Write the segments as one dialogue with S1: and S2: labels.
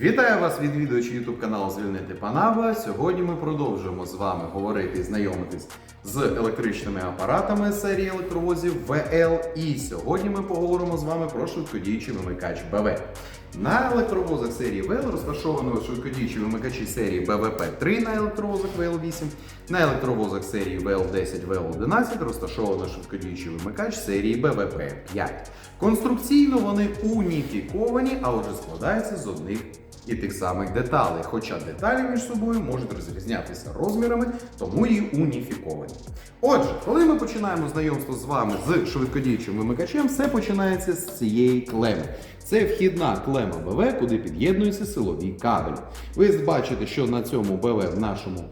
S1: Вітаю вас, відвідувачі YouTube каналу Звільнити Панава. Сьогодні ми продовжуємо з вами говорити і знайомитись з електричними апаратами серії електровозів VL. І сьогодні ми поговоримо з вами про швидкодіючий вимикач БВ. На електровозах серії VL розташовано швидкодіючі вимикачі серії БВП-3 на електровозах VL8. На електровозах серії VL10, VL11 розташовано швидкодіючий вимикач серії БВП-5. Конструкційно вони уніфіковані, а отже складаються з одних і тих самих деталей. Хоча деталі між собою можуть розрізнятися розмірами, тому і уніфіковані. Отже, коли ми починаємо знайомство з вами з швидкодіючим вимикачем, все починається з цієї клеми. Це вхідна клема БВ, куди під'єднуються силові кабелі. Ви бачите, що на цьому БВ в нашому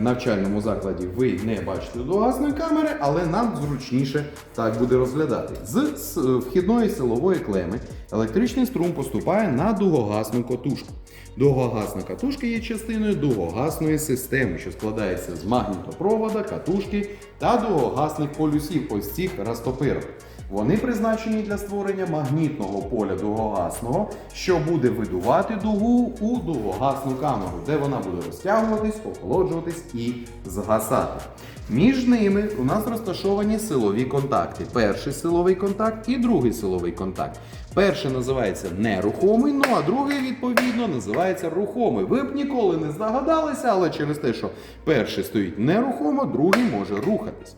S1: навчальному закладі ви не бачите довгасної камери, але нам зручніше так буде розглядати. З вхідної силової клеми електричний струм поступає на дугогасну котушку. Дугогасна катушка є частиною дугогасної системи, що складається з магнітопровода, катушки та дугогасних полюсів, ось цих розтопирок. Вони призначені для створення магнітного поля дугогасного, що буде видувати дугу у дугогасну камеру, де вона буде розтягуватись, охолоджуватись і згасати. Між ними у нас розташовані силові контакти. Перший силовий контакт і другий силовий контакт. Перший називається нерухомий, ну а другий, відповідно, називається рухомий. Ви б ніколи не здогадалися, але через те, що перший стоїть нерухомо, другий може рухатись.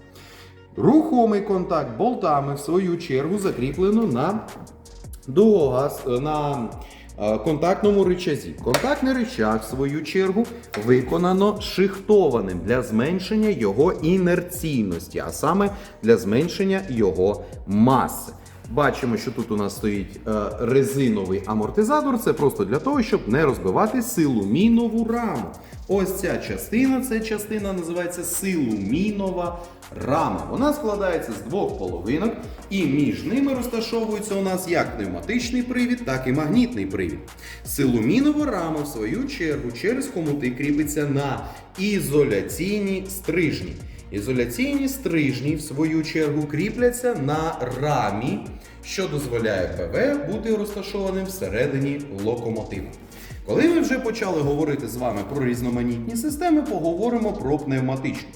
S1: Рухомий контакт болтами, в свою чергу, закріплено на дугогаз, на е, контактному речазі. Контактний речаг, в свою чергу, виконано шихтованим для зменшення його інерційності, а саме для зменшення його маси. Бачимо, що тут у нас стоїть е, резиновий амортизатор. Це просто для того, щоб не розбивати силумінову раму. Ось ця частина, ця частина називається силумінова рама. Вона складається з двох половинок, і між ними розташовується у нас як пневматичний привід, так і магнітний привід. Силумінова рама, в свою чергу, через хомути кріпиться на ізоляційні стрижні. Ізоляційні стрижні, в свою чергу, кріпляться на рамі, що дозволяє ПВ бути розташованим всередині локомотива. Коли ми вже почали говорити з вами про різноманітні системи, поговоримо про пневматичну.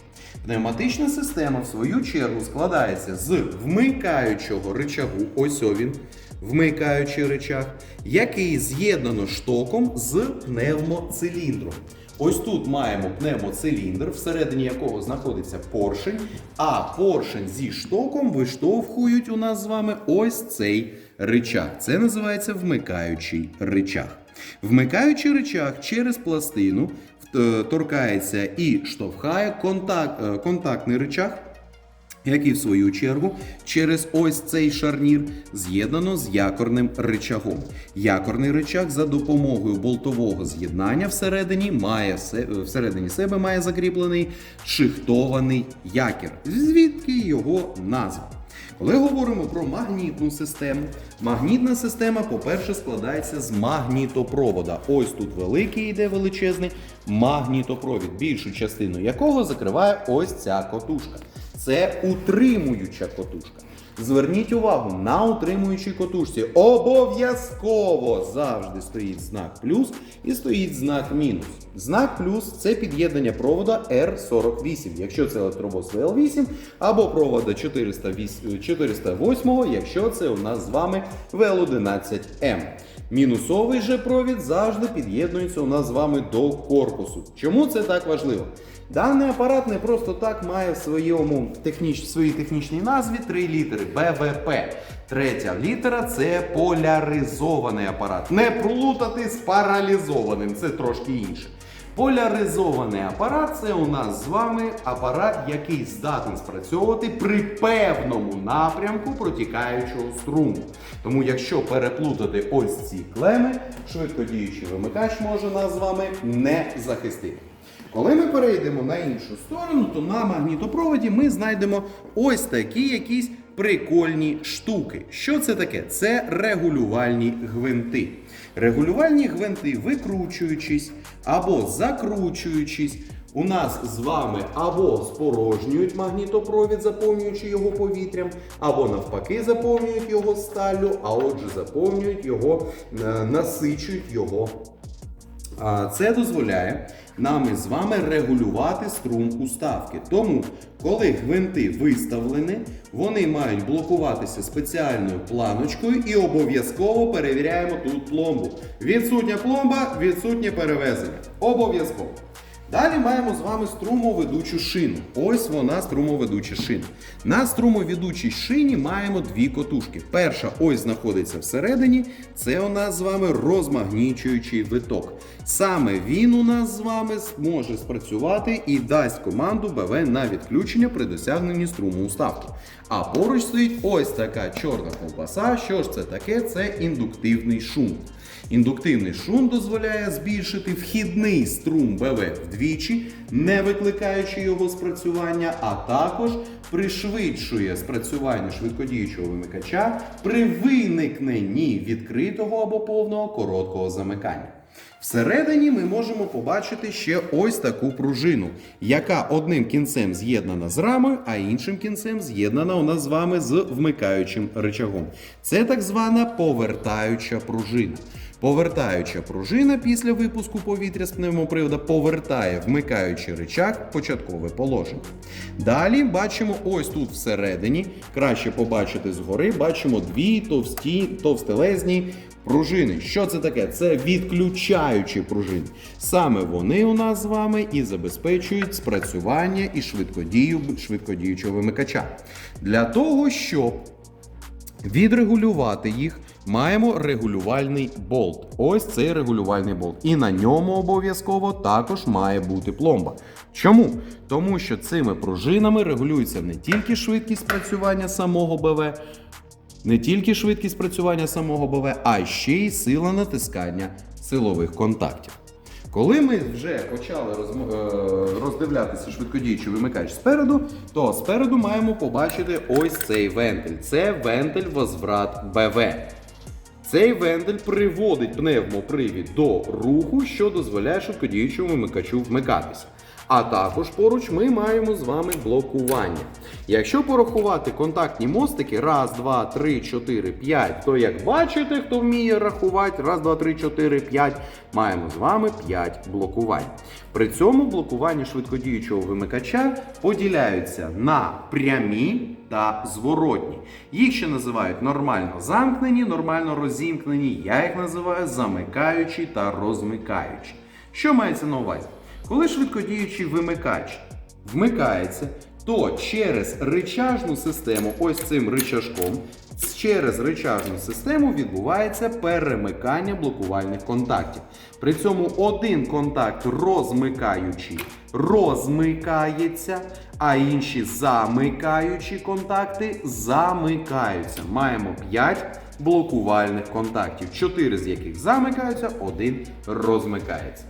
S1: Пневматична система, в свою чергу, складається з вмикаючого рычагу, ось він, вмикаючий рычаг, який з'єднано штоком з пневмоциліндром. Ось тут маємо пневмоциліндр, всередині якого знаходиться поршень, а поршень зі штоком виштовхують у нас з вами ось цей рычаг. Це називається вмикаючий рычаг. Вмикаючий рычаг через пластину е, торкається і штовхає контакт, е, контактний рычаг, який в свою чергу через ось цей шарнір з'єднано з якорним ричагом. Якорний ричаг за допомогою болтового з'єднання всередині має всередині себе має закріплений шихтований якір, звідки його назва. Коли говоримо про магнітну систему, магнітна система, по-перше, складається з магнітопровода. Ось тут великий йде величезний магнітопровід, більшу частину якого закриває ось ця котушка. Це утримуюча котушка. Зверніть увагу, на утримуючій котушці обов'язково завжди стоїть знак плюс і стоїть знак мінус. Знак плюс це під'єднання провода R48, якщо це електровоз VL8, або провода 408, 408, якщо це у нас з вами VL11M. Мінусовий же провід завжди під'єднується у нас з вами до корпусу. Чому це так важливо? Даний апарат не просто так має в своєму техніч... своїй технічній назві три літери БВП. Третя літера це поляризований апарат. Не плутати з паралізованим, це трошки інше. Поляризований апарат це у нас з вами апарат, який здатен спрацьовувати при певному напрямку протікаючого струму. Тому, якщо переплутати ось ці клеми, швидкодіючий вимикач може нас з вами не захистити. Коли ми перейдемо на іншу сторону, то на магнітопроводі ми знайдемо ось такі якісь прикольні штуки. Що це таке? Це регулювальні гвинти. Регулювальні гвинти, викручуючись або закручуючись, у нас з вами або спорожнюють магнітопровід, заповнюючи його повітрям, або навпаки заповнюють його сталлю, а отже заповнюють його, е, насичують його це дозволяє нам з вами регулювати струм уставки. Тому, коли гвинти виставлені, вони мають блокуватися спеціальною планочкою і обов'язково перевіряємо тут пломбу. Відсутня пломба, відсутнє перевезення. Обов'язково. Далі маємо з вами струмоведучу шину. Ось вона струмоведуча шина. На струмоведучій шині маємо дві котушки. Перша ось знаходиться всередині. Це у нас з вами розмагнічуючий виток. Саме він у нас з вами зможе спрацювати і дасть команду БВ на відключення при досягненні струму уставки. А поруч стоїть ось така чорна ковбаса. Що ж це таке? Це індуктивний шунт. Індуктивний шунт дозволяє збільшити вхідний струм БВ вдвічі, не викликаючи його спрацювання, а також пришвидшує спрацювання швидкодіючого вимикача при виникненні відкритого або повного короткого замикання. Всередині ми можемо побачити ще ось таку пружину, яка одним кінцем з'єднана з рамою, а іншим кінцем з'єднана у нас з вами з вмикаючим рычагом. Це так звана повертаюча пружина. Повертаюча пружина після випуску повітря з пневмопривода повертає вмикаючий рычаг в початкове положення. Далі бачимо ось тут всередині, краще побачити згори, бачимо дві товсті, товстелезні пружини. Що це таке? Це відключаючі пружини. Саме вони у нас з вами і забезпечують спрацювання і швидкодію швидкодіючого вимикача. Для того, щоб Відрегулювати їх маємо регулювальний болт. Ось цей регулювальний болт. І на ньому обов'язково також має бути пломба. Чому? Тому що цими пружинами регулюється не тільки швидкість працювання самого БВ, не тільки швидкість працювання самого БВ, а ще й сила натискання силових контактів. Коли ми вже почали е, роздивлятися швидкодіючий вимикач спереду, то спереду маємо побачити ось цей вентиль. Це вентиль возврат БВ. Цей вендель приводить пневмопривід до руху, що дозволяє швидкодіючому вимикачу вмикатися. А також поруч ми маємо з вами блокування. Якщо порахувати контактні мостики, раз, два, три, чотири, п'ять, то як бачите, хто вміє рахувати, раз, два, три, чотири, п'ять, маємо з вами 5 блокувань. При цьому блокування швидкодіючого вимикача поділяються на прямі та зворотні. Їх ще називають нормально замкнені, нормально розімкнені. Я їх називаю замикаючі та розмикаючі. Що мається на увазі? Коли швидкодіючий вимикач вмикається, то через ричажну систему, ось цим ричажком, через ричажну систему відбувається перемикання блокувальних контактів. При цьому один контакт розмикаючий розмикається, а інші замикаючі контакти замикаються. Маємо 5 блокувальних контактів, 4 з яких замикаються, один розмикається.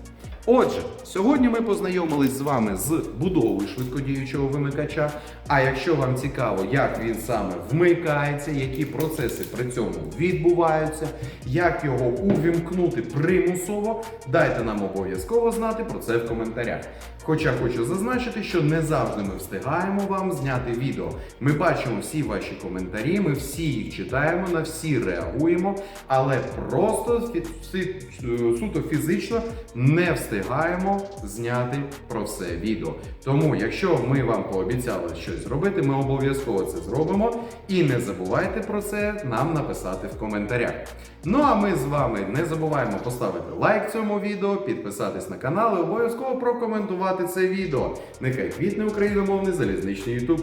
S1: Отже, сьогодні ми познайомились з вами з будовою швидкодіючого вимикача. А якщо вам цікаво, як він саме вмикається, які процеси при цьому відбуваються, як його увімкнути примусово, дайте нам обов'язково знати про це в коментарях. Хоча хочу зазначити, що не завжди ми встигаємо вам зняти відео. Ми бачимо всі ваші коментарі, ми всі їх читаємо, на всі реагуємо, але просто суто фізично не встигаємо зняти про все відео. Тому, якщо ми вам пообіцяли щось зробити, ми обов'язково це зробимо. І не забувайте про це нам написати в коментарях. Ну а ми з вами не забуваємо поставити лайк цьому відео, підписатись на канал і обов'язково прокоментувати це відео. Нехай квітне україномовний залізничний YouTube.